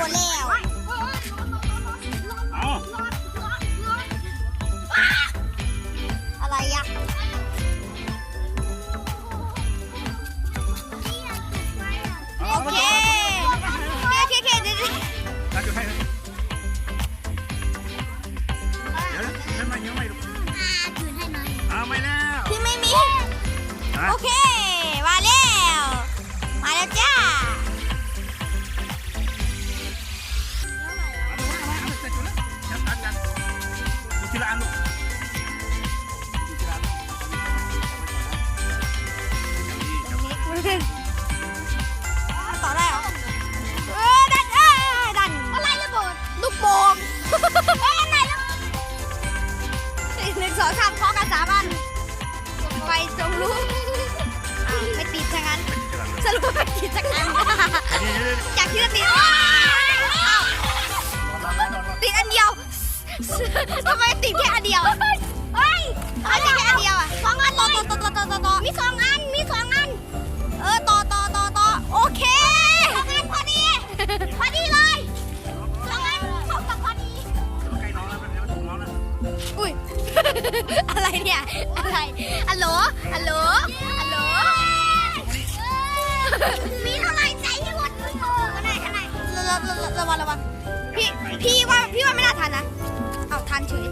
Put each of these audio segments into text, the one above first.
บ่แล้วอะไรอะโอเคเคเคเดี๋ยวเดี๋ยวเดี๋ยวนะยัไม่ไม่อาไม่แล้วพี่ไม่มีโอเค มาแล้ว มาแล้วจ้า ทีละอันสรุปว่าไม่ติดทั้งนั้นนี่นี่จากที่จะติดอ้าวติดอันเดียวทำไมติดแค่อันเดียวเฮ้ยทำไมติดแค่อันเดียวอะสองอันต่อต่อต่อต่อต่อต่อมีสองอันมีสองอัน เออต่อต่อต่อต่อโอเคสองอันพอดีพอดีเลยสองอันเท่ากับพอดีใกล้น้องแล้วเป็นน้องแล้วอุ้ยอะไรเนี่ยอะไรฮัลโหลฮัลโหล มีเท่าไหร่ใจให้หมดเลยอันไหนอันไหนระระระระวังระวังพี่พี่ว่าพี่ว่าไม่น่าทันนะเอาทันเฉย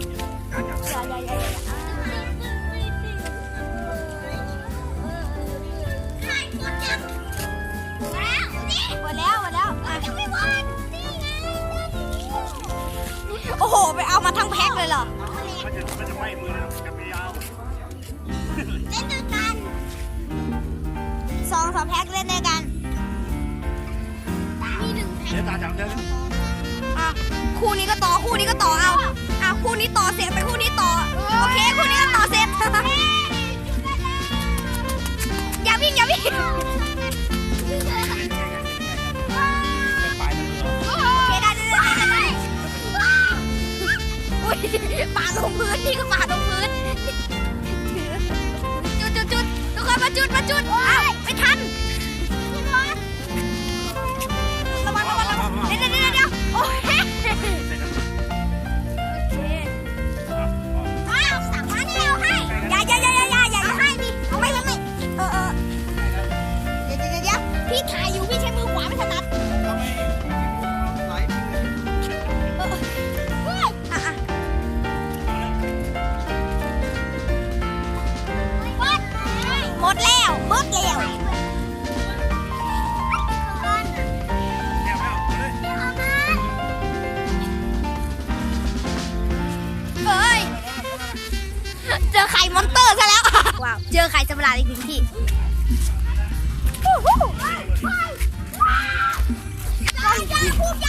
อย่าอย่าอย่าอย่าหมดแล้วหมดแล้วหมดแล้วยังไม่หมดนี่ไงโอ้โห ไปเอามาทั้งแพ็คเลยเหรอมันจะมันจะไหม้มือนะ องสองแพ็คเล่นด้วยกันมีหนึ่งแพ็คเดี๋ยวตาจับเดี๋ยวอะคู่นี้ก็ต่อคู่นี้ก็ต่อเอาอะคู่นี้ต่อเสร็จไปคู่นี้ต่อโอเคคู่นี้ก็ต่อเสร็จ จุดมาจุดอ้าวไม่ทัน ดแล้วหมดแล้วแก้วแล้วเฮ้ยเจอไข่มอนเตอร์ซะแล้วว้าวเจอไข่จะประหลาอีกหนึ่งที่ฮู้ฮู้ยายาคุมยายาคุมไม่